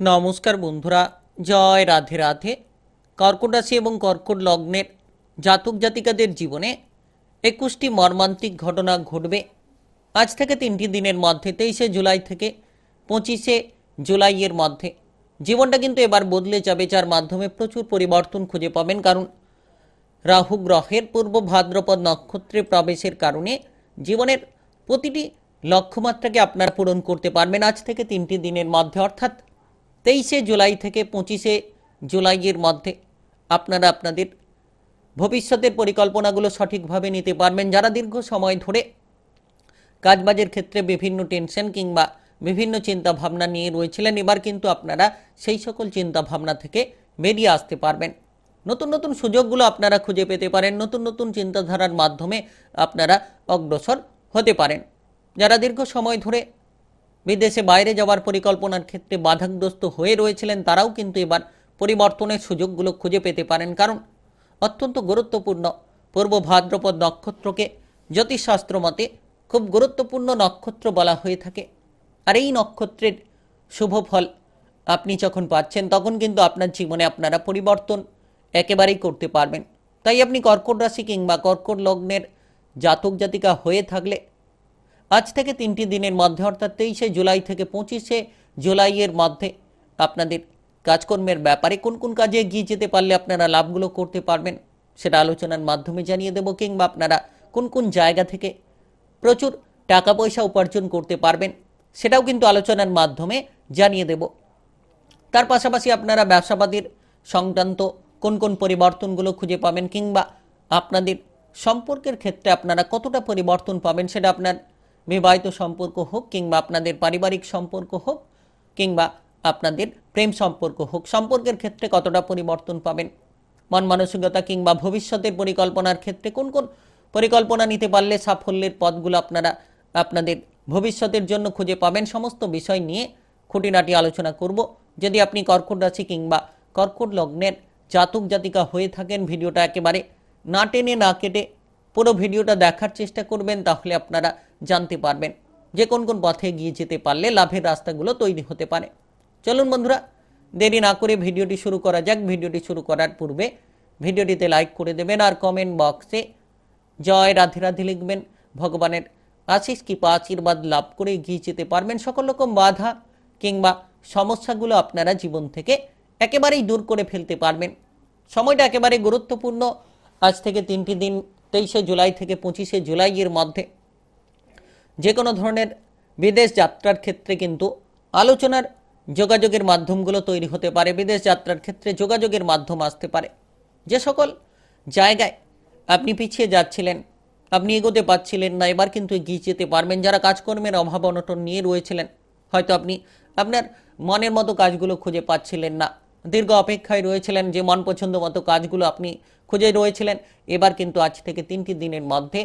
নমস্কার বন্ধুরা, জয় রাধে রাধে। কর্কট রাশি এবং কর্কট লগ্নের জাতক জাতিকাদের জীবনে একুশটি মর্মান্তিক ঘটনা ঘটবে। আজ থেকে তিনটি দিনের মধ্যে, তেইশে জুলাই থেকে পঁচিশে জুলাইয়ের মধ্যে। জীবনটা কিন্তু এবার বদলে যাবে, যার মাধ্যমে প্রচুর পরিবর্তন খুঁজে পাবেন। কারণ রাহু গ্রহের পূর্ব ভাদ্রপদ নক্ষত্রে প্রবেশের কারণে জীবনের প্রতিটি লক্ষ্যমাত্রাকে আপনারা পূরণ করতে পারবেন। আজ থেকে তিনটি দিনের মধ্যে, অর্থাৎ তেইশে জুলাই থেকে পঁচিশে জুলাইয়ের মধ্যে আপনারা আপনাদের ভবিষ্যতের পরিকল্পনাগুলো সঠিকভাবে নিতে পারবেন। যারা দীর্ঘ সময় ধরে কাজবাজের ক্ষেত্রে বিভিন্ন টেনশন কিংবা বিভিন্ন চিন্তা ভাবনা নিয়ে রয়েছিলেন, এবার কিন্তু আপনারা সেই সকল চিন্তা ভাবনা থেকে বেরিয়ে আসতে পারবেন। নতুন নতুন সুযোগগুলো আপনারা খুঁজে পেতে পারেন, নতুন নতুন চিন্তাধারার মাধ্যমে আপনারা অগ্রসর হতে পারেন। যারা দীর্ঘ সময় ধরে বিদেশে বাইরে যাওয়ার পরিকল্পনার ক্ষেত্রে বাধাগ্রস্ত হয়ে রয়েছিলেন তারাও কিন্তু এবার পরিবর্তনের সুযোগগুলো খুঁজে পেতে পারেন। কারণ অত্যন্ত গুরুত্বপূর্ণ পূর্ব ভাদ্রপদ নক্ষত্রকে জ্যোতিষশাস্ত্র মতে খুব গুরুত্বপূর্ণ নক্ষত্র বলা হয়ে থাকে। আর এই নক্ষত্রের শুভ ফল আপনি যখন পাচ্ছেন, তখন কিন্তু আপনার জীবনে আপনারা পরিবর্তন একেবারেই করতে পারবেন। তাই আপনি কর্কট রাশি কিংবা কর্কট লগ্নের জাতক জাতিকা হয়ে থাকলে আজ থেকে তিনটি দিনের মধ্যে, অর্থাৎ তেইশে জুলাই থেকে পঁচিশে জুলাইয়ের মধ্যে আপনাদের কাজকর্মের ব্যাপারে কোন কোন কাজে এগিয়ে যেতে পারলে আপনারা লাভগুলো করতে পারবেন সেটা আলোচনার মাধ্যমে জানিয়ে দেব, কিংবা আপনারা কোন কোন জায়গা থেকে প্রচুর টাকা পয়সা উপার্জন করতে পারবেন সেটাও কিন্তু আলোচনার মাধ্যমে জানিয়ে দেব। তার পাশাপাশি আপনারা ব্যবসাবাদীর সংক্রান্ত কোন কোন পরিবর্তনগুলো খুঁজে পাবেন, কিংবা আপনাদের সম্পর্কের ক্ষেত্রে আপনারা কতটা পরিবর্তন পাবেন সেটা আপনার বিবাহিত সম্পর্ক হোক কিংবা আপনাদের পারিবারিক সম্পর্ক হোক কিংবা আপনাদের প্রেম সম্পর্ক হোক, সম্পর্কের ক্ষেত্রে কতটা পরিবর্তন পাবেন? মন মানসিকতা কিংবা ভবিষ্যতের পরিকল্পনার ক্ষেত্রে কোন কোন পরিকল্পনা নিতে পারলে সাফল্যের পথগুলো আপনারা আপনাদের ভবিষ্যতের জন্য খুঁজে পাবেন? সমস্ত বিষয় নিয়ে খুঁটিনাটি আলোচনা করব। যদি আপনি কর্কট রাশি কিংবা কর্কট লগ্নের জাতক জাতিকা হয়ে থাকেন, ভিডিওটা একেবারে না টেনে না কেটে পুরো ভিডিওটা দেখার চেষ্টা করবেন, তাহলে আপনারা জানতে পারবেন যে কোন কোন পথে গিয়ে যেতে পারলে লাভের রাস্তাগুলো তৈরি হতে পারে। চলুন বন্ধুরা, দেরি না করে ভিডিওটি শুরু করা যাক। ভিডিওটি শুরু করার পূর্বে ভিডিওটিতে লাইক করে দেবেন আর কমেন্ট বক্সে জয় রাধে রাধে লিখবেন। ভগবানের আশিস কৃপা আশীর্বাদ লাভ করে এগিয়ে যেতে পারবেন। সকল রকম বাধা কিংবা সমস্যাগুলো আপনারা জীবন থেকে একেবারেই দূর করে ফেলতে পারবেন। সময়টা একেবারে গুরুত্বপূর্ণ। আজ থেকে তিনটি দিন তেইশে জুলাই থেকে পঁচিশে জুলাইয়ের মধ্যে যে কোনো ধরনের বিদেশ যাত্রার ক্ষেত্রে কিন্তু আলোচনার যোগাযোগের মাধ্যমগুলো তৈরি হতে পারে, বিদেশ যাত্রার ক্ষেত্রে যোগাযোগের মাধ্যম আসতে পারে। যে সকল জায়গায় আপনি পিছিয়ে যাচ্ছিলেন, আপনি এগোতে পারছিলেন না, এবার কিন্তু এগিয়ে যেতে পারবেন। যারা কাজকর্মের অভাব অনটন নিয়ে রয়েছিলেন, হয়তো আপনি আপনার মনের মতো কাজগুলো খুঁজে পাচ্ছিলেন না। দীর্ঘ অপেক্ষায় রয়েছিলেন যে মন পছন্দ মতো কাজগুলো আপনি খুঁজে রয়েছিলেন। এবার কিন্তু আজ থেকে তিনটি দিনের মধ্যে,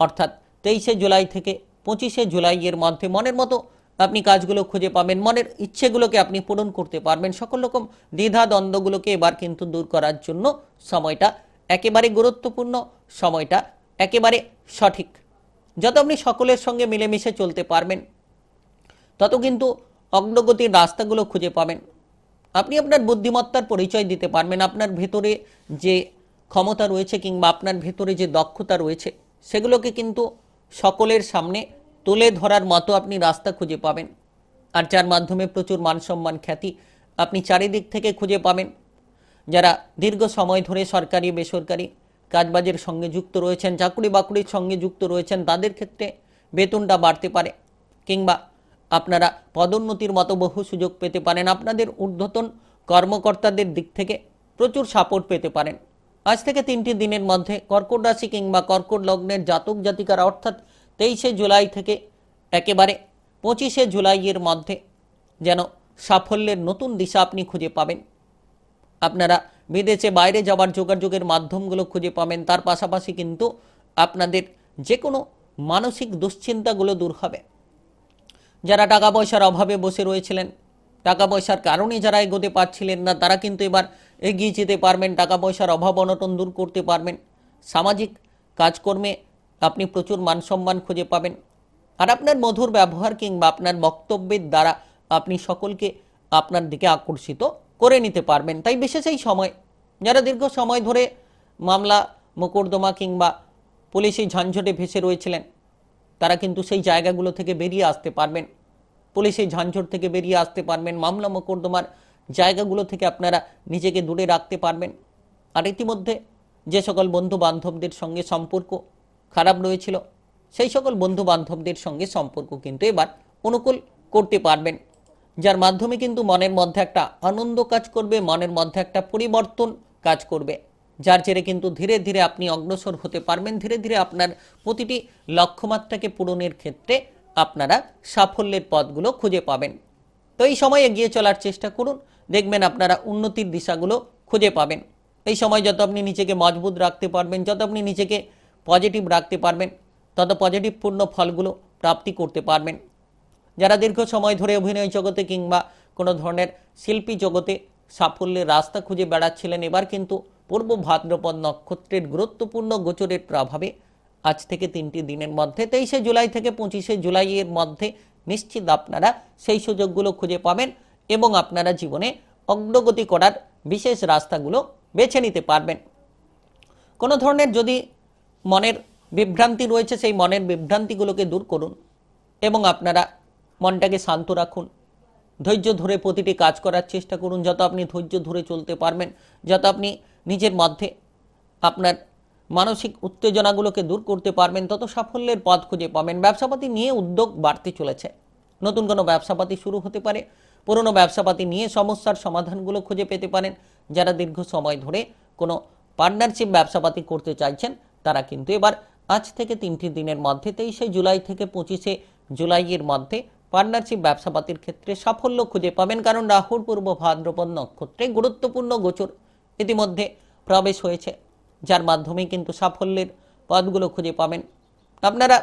অর্থাৎ তেইশে জুলাই থেকে পঁচিশে জুলাইয়ের মধ্যে মনের মতো আপনি কাজগুলো খুঁজে পাবেন, মনের ইচ্ছেগুলোকে আপনি পূরণ করতে পারবেন। সকল রকম দ্বিধা দ্বন্দ্বগুলোকে এবার কিন্তু দূর করার জন্য সময়টা একেবারে গুরুত্বপূর্ণ, সময়টা একেবারে সঠিক। যত আপনি সকলের সঙ্গে মিলেমিশে চলতে পারবেন, তত কিন্তু অগ্রগতির রাস্তাগুলো খুঁজে পাবেন। আপনি আপনার বুদ্ধিমত্তার পরিচয় দিতে পারবেন, আপনার ভেতরে যে ক্ষমতা রয়েছে কিংবা আপনার ভেতরে যে দক্ষতা রয়েছে, সেগুলোকে কিন্তু সকলের সামনে তুলে ধরার মতো আপনি রাস্তা খুঁজে পাবেন। আর যার মাধ্যমে প্রচুর মান সম্মান খ্যাতি আপনি চারিদিক থেকে খুঁজে পাবেন। যারা দীর্ঘ সময় ধরে সরকারি, বেসরকারি কাজবাজের সঙ্গে যুক্ত রয়েছেন, চাকরি বাকরির সঙ্গে যুক্ত রয়েছেন, তাদের ক্ষেত্রে বেতনটা বাড়তে পারে। কিংবা আপনারা পদোন্নতির মতো বহু সুযোগ পেতে পারেন। আপনাদের ঊর্ধ্বতন কর্মকর্তাদের দিক থেকে প্রচুর সাপোর্ট পেতে পারেন। আজ থেকে তিনটি দিনের মধ্যে কর্কট রাশি কিংবা কর্কট লগ্নের জাতক জাতিকারা, অর্থাৎ তেইশে জুলাই থেকে একেবারে পঁচিশে জুলাইয়ের মধ্যে যেন সাফল্যের নতুন দিশা আপনি খুঁজে পাবেন। আপনারা বিদেশে বাইরে যাওয়ার যোগাযোগের মাধ্যমগুলো খুঁজে পাবেন। তার পাশাপাশি কিন্তু আপনাদের যে কোনো মানসিক দুশ্চিন্তাগুলো দূর হবে। যারা টাকা পয়সার অভাবে বসে রয়েছিলেন টাকা পয়সার কারণে যারা এগোতে পারছিলেন না, তারা কিন্তু এবার এগিয়ে যেতে পারবেন টাকা পয়সার অভাব অনটন দূর করতে পারবেন। সামাজিক কাজকর্মে আপনি প্রচুর মান সম্মান খুঁজে পাবেন। আর আপনার মধুর ব্যবহার কিংবা আপনার বক্তব্যের দ্বারা আপনি সকলকে আপনার দিকে আকর্ষিত করে নিতে পারবেন। তাই বিশেষ এই সময়, যারা দীর্ঘ সময় ধরে মামলা মোকদ্দমা কিংবা পুলিশি ঝঞ্ঝটে ভেসে রয়েছিলেন তারা কিন্তু সেই জায়গাগুলো থেকে বেরিয়ে আসতে পারবেন। পুলিশের ঝঞ্ঝট থেকে বেরিয়ে আসতে পারবেন। মামলা মোকদ্দমার জায়গাগুলো থেকে আপনারা নিজেকে দূরে রাখতে পারবেন। আর ইতিমধ্যে যে সকল বন্ধু বান্ধবদের সঙ্গে সম্পর্ক খারাপ রয়েছিল, সেই সকল বন্ধু বান্ধবদের সঙ্গে সম্পর্ক কিন্তু এবার অনুকূল করতে পারবেন। যার মাধ্যমে কিন্তু মনের মধ্যে একটা আনন্দ কাজ করবে, মনের মধ্যে একটা পরিবর্তন কাজ করবে। যার জেরে কিন্তু ধীরে ধীরে আপনি অগ্রসর হতে পারবেন। ধীরে ধীরে আপনার প্রতিটি লক্ষ্যমাত্রাকে পূরণের ক্ষেত্রে আপনারা সাফল্যের পথগুলো খুঁজে পাবেন। তো এই সময় এগিয়ে চলার চেষ্টা করুন। দেখবেন আপনারা উন্নতির দিশাগুলো খুঁজে পাবেন। এই সময় যত আপনি নিজেকে মজবুত রাখতে পারবেন, যত আপনি নিজেকে পজিটিভ রাখতে পারবেন, তত পজিটিভপূর্ণ ফলগুলো প্রাপ্তি করতে পারবেন। যারা দীর্ঘ সময় ধরে অভিনয় জগতে কিংবা কোনো ধরনের শিল্পী জগতে সাফল্যের রাস্তা খুঁজে বেড়াচ্ছিলেন, এবার কিন্তু পূর্ব ভাদ্রপদ নক্ষত্রের গুরুত্বপূর্ণ গোচরের প্রভাবে আজ থেকে তিনটি দিনের মধ্যে, তেইশে জুলাই থেকে পঁচিশে জুলাইয়ের মধ্যে নিশ্চিত আপনারা সেই সুযোগগুলো খুঁজে পাবেন এবং আপনারা জীবনে অগ্রগতি করার বিশেষ রাস্তাগুলো বেছে নিতে পারবেন। কোনো ধরনের যদি মনের বিভ্রান্তি রয়েছে, সেই মনের বিভ্রান্তিগুলোকে দূর করুন এবং আপনারা মনটাকে শান্ত রাখুন। ধৈর্য ধরে প্রতিটি কাজ করার চেষ্টা করুন, যত আপনি ধৈর্য ধরে চলতে পারবেন, যত আপনি নিজের মধ্যে আপনার মানসিক উত্তেজনাগুলোকে দূর করতে পারবেন, তত সাফল্যের পথ খুঁজে পাবেন। ব্যবসাপাতি নিয়ে উদ্যোগ বাড়তে চলেছে। নতুন কোনো ব্যবসাপাতি শুরু হতে পারে, পুরনো ব্যবসাপাতি নিয়ে সমস্যার সমাধানগুলো খুঁজে পেতে পারেন। যারা দীর্ঘ সময় ধরে কোনো পার্টনারশিপ ব্যবসাপাতি করতে চাইছেন, তারা কিন্তু এবার আজ থেকে তিনটি দিনের মধ্যে, তেইশে জুলাই থেকে পঁচিশে জুলাইয়ের মধ্যে পার্টনারশিপ ব্যবসাপাতির ক্ষেত্রে সাফল্য খুঁজে পাবেন। কারণ রাহুর পূর্ব ভাদ্রপদ নক্ষত্রে গুরুত্বপূর্ণ গোচর। ইতিমধ্যে প্রবেশ হয়েছে, যার মাধ্যমে কিন্তু সাফল্যের পথগুলো খুঁজে পাবেন। আপনারা,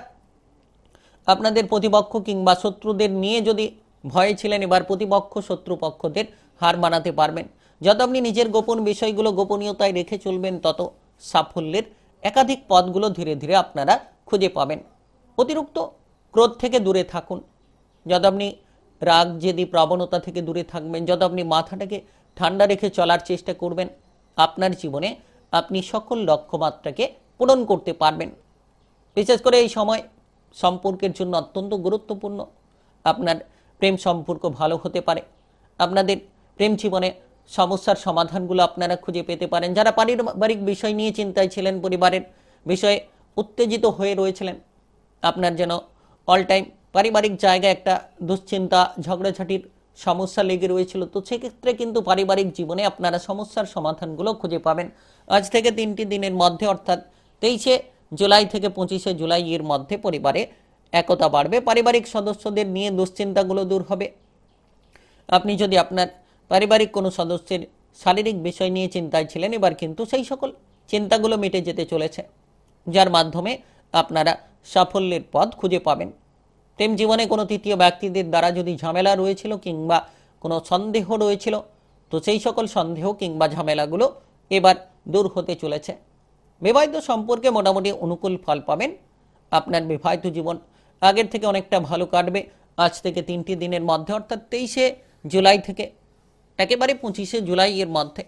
আপনাদের প্রতিপক্ষ কিংবা শত্রুদের নিয়ে যদি ভয়ে ছিলেন, এবার প্রতিপক্ষ শত্রুপক্ষদের হার মানাতে পারবেন। যত আপনি নিজের গোপন বিষয়গুলো গোপনীয়তায় রেখে চলবেন, তত সাফল্যের একাধিক পদগুলো ধীরে ধীরে আপনারা খুঁজে পাবেন। অতিরিক্ত ক্রোধ থেকে দূরে থাকুন। যত আপনি রাগ, জেদি, প্রবণতা থেকে দূরে থাকবেন, যত আপনি মাথাটাকে ঠান্ডা রেখে চলার চেষ্টা করবেন। আপনার জীবনে আপনি সকল লক্ষ্যমাত্রাকে পূরণ করতে পারবেন। বিশেষ করে এই সময় সম্পর্কের জন্য অত্যন্ত গুরুত্বপূর্ণ। আপনার প্রেম সম্পর্ক ভালো হতে পারে। আপনাদের প্রেম জীবনে সমস্যার সমাধানগুলো আপনারা খুঁজে পেতে পারেন। যারা পারিবারিক বিষয় নিয়ে চিন্তায় ছিলেন, পরিবারের বিষয়ে উত্তেজিত হয়ে রয়েছিলেন, আপনার যেন অল টাইম পারিবারিক জায়গায় একটা দুশ্চিন্তা, ঝগড়াঝাটির সমস্যা লেগে রয়েছিল। তো সেক্ষেত্রে কিন্তু পারিবারিক জীবনে আপনারা সমস্যার সমাধানগুলো খুঁজে পাবেন। আজ থেকে তিনটি দিনের মধ্যে, অর্থাৎ তেইশে জুলাই থেকে পঁচিশে জুলাই এর মধ্যে পরিবারে একতা বাড়বে। পারিবারিক সদস্যদের নিয়ে দুশ্চিন্তাগুলো দূর হবে। আপনি যদি আপনার পারিবারিক কোনো সদস্যের শারীরিক বিষয় নিয়ে চিন্তায় ছিলেন, এবার কিন্তু সেই সকল চিন্তাগুলো মিটে যেতে চলেছে, যার মাধ্যমে আপনারা সাফল্যের পথ খুঁজে পাবেন। প্রেম জীবনে কোনো তৃতীয় ব্যক্তিদের দ্বারা যদি ঝামেলা রয়েছিল কিংবা কোনো সন্দেহ রয়েছিল, তো সেই সকল সন্দেহ কিংবা ঝামেলাগুলো এবার দূর হতে চলেছে। বিবাহিত সম্পর্কে মোটামুটি অনুকূল ফল পাবেন। আপনার বিবাহিত জীবন আগের থেকে অনেকটা ভালো কাটবে। আজ থেকে তিনটি দিনের মধ্যে, অর্থাৎ তেইশে জুলাই থেকে একেবারে পঁচিশে জুলাই এর মধ্যে।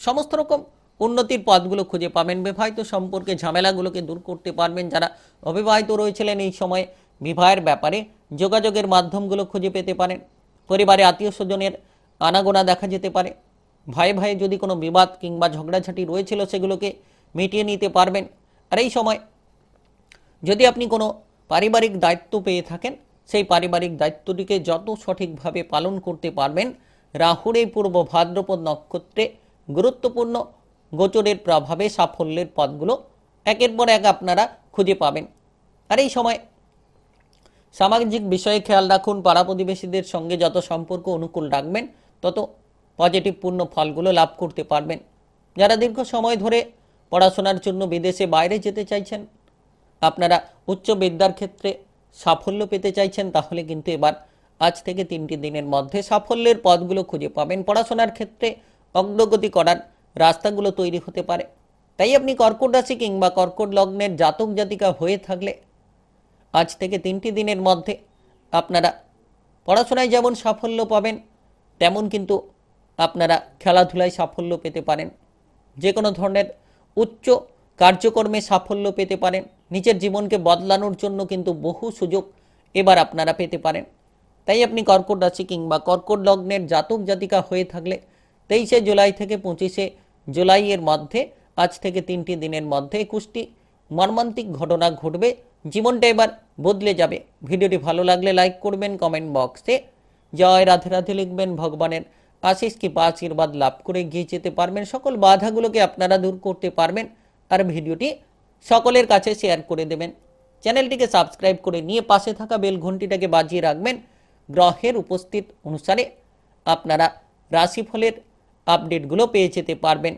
সমস্ত রকম উন্নতির পথগুলো খুঁজে পাবেন। বিবাহিত সম্পর্কে ঝামেলাগুলোকে দূর করতে পারবেন। যারা অবিবাহিত রয়েছিলেন এই সময় বিবাহের ব্যাপারে যোগাযোগের মাধ্যমগুলো খুঁজে পেতে পারেন। পরিবারে আত্মীয় স্বজনের আনাগোনা দেখা যেতে পারে। ভয়ে ভয়ে যদি কোনো বিবাদ কিংবা ঝগড়াঝাটি রয়েছিল সেগুলোকে মিটিয়ে নিতে পারবেন। আর এই সময় যদি আপনি কোনো পারিবারিক দায়িত্ব পেয়ে থাকেন, সেই পারিবারিক দায়িত্বটিকে যত সঠিকভাবে পালন করতে পারবেন, রাহুর এই পূর্ব ভাদ্রপদ নক্ষত্রে গুরুত্বপূর্ণ গোচরের প্রভাবে সাফল্যের পথগুলো একের পর এক আপনারা খুঁজে পাবেন। আর এই সময় সামাজিক বিষয়ে খেয়াল রাখুন, পাড়া প্রতিবেশীদের সঙ্গে যত সম্পর্ক অনুকূল রাখবেন, তত পজিটিভ পূর্ণ ফলগুলো লাভ করতে পারবেন। যারা দীর্ঘ সময় ধরে পড়াশোনার জন্য বিদেশে বাইরে যেতে চাইছেন, আপনারা উচ্চ বিদ্যার ক্ষেত্রে সাফল্য পেতে চাইছেন, তাহলে কিন্তু এবার আজ থেকে তিনটি দিনের মধ্যে সাফল্যের পথগুলো খুঁজে পাবেন। পড়াশোনার ক্ষেত্রে অগ্রগতি করার রাস্তাগুলো তৈরি হতে পারে। তাই আপনি কর্কট রাশি কিংবা কর্কট লগ্নের জাতক জাতিকা হয়ে থাকলে আজ থেকে তিনটি দিনের মধ্যে আপনারা পড়াশোনায় যেমন সাফল্য পাবেন, তেমন কিন্তু আপনারা খেলাধুলায় সাফল্য পেতে পারেন। যে কোনো ধরনের উচ্চ কার্যকর্মে সাফল্য পেতে পারেন। নিজের জীবনকে বদলানোর জন্য কিন্তু বহু সুযোগ এবার আপনারা পেতে পারেন। তাই আপনি কর্কট রাশি কিংবা কর্কট লগ্নের জাতক জাতিকা হয়ে থাকলে তেইশে জুলাই থেকে পঁচিশে জুলাইয়ের মধ্যে, আজ থেকে তিনটি দিনের মধ্যে একুশটি মর্মান্তিক ঘটনা ঘটবে। জীবনটা এবার বদলে যাবে। ভিডিওটি ভালো লাগলে লাইক করবেন কমেন্ট বক্সে জয় রাধে রাধে লিখবেন, ভগবানের আশিস কি আশীর্বাদ লাভ করে এগিয়ে যেতে পারবেন। সকল বাধাগুলোকে আপনারা দূর করতে পারবেন। আর ভিডিওটি সকলের কাছে শেয়ার করে দেবেন। চ্যানেলটিকে সাবস্ক্রাইব করে নিয়ে পাশে থাকা বেল ঘন্টিটাকে বাজিয়ে রাখবেন। গ্রহের উপস্থিত অনুসারে আপনারা রাশিফলের আপডেটগুলো পেয়ে যেতে পারবেন।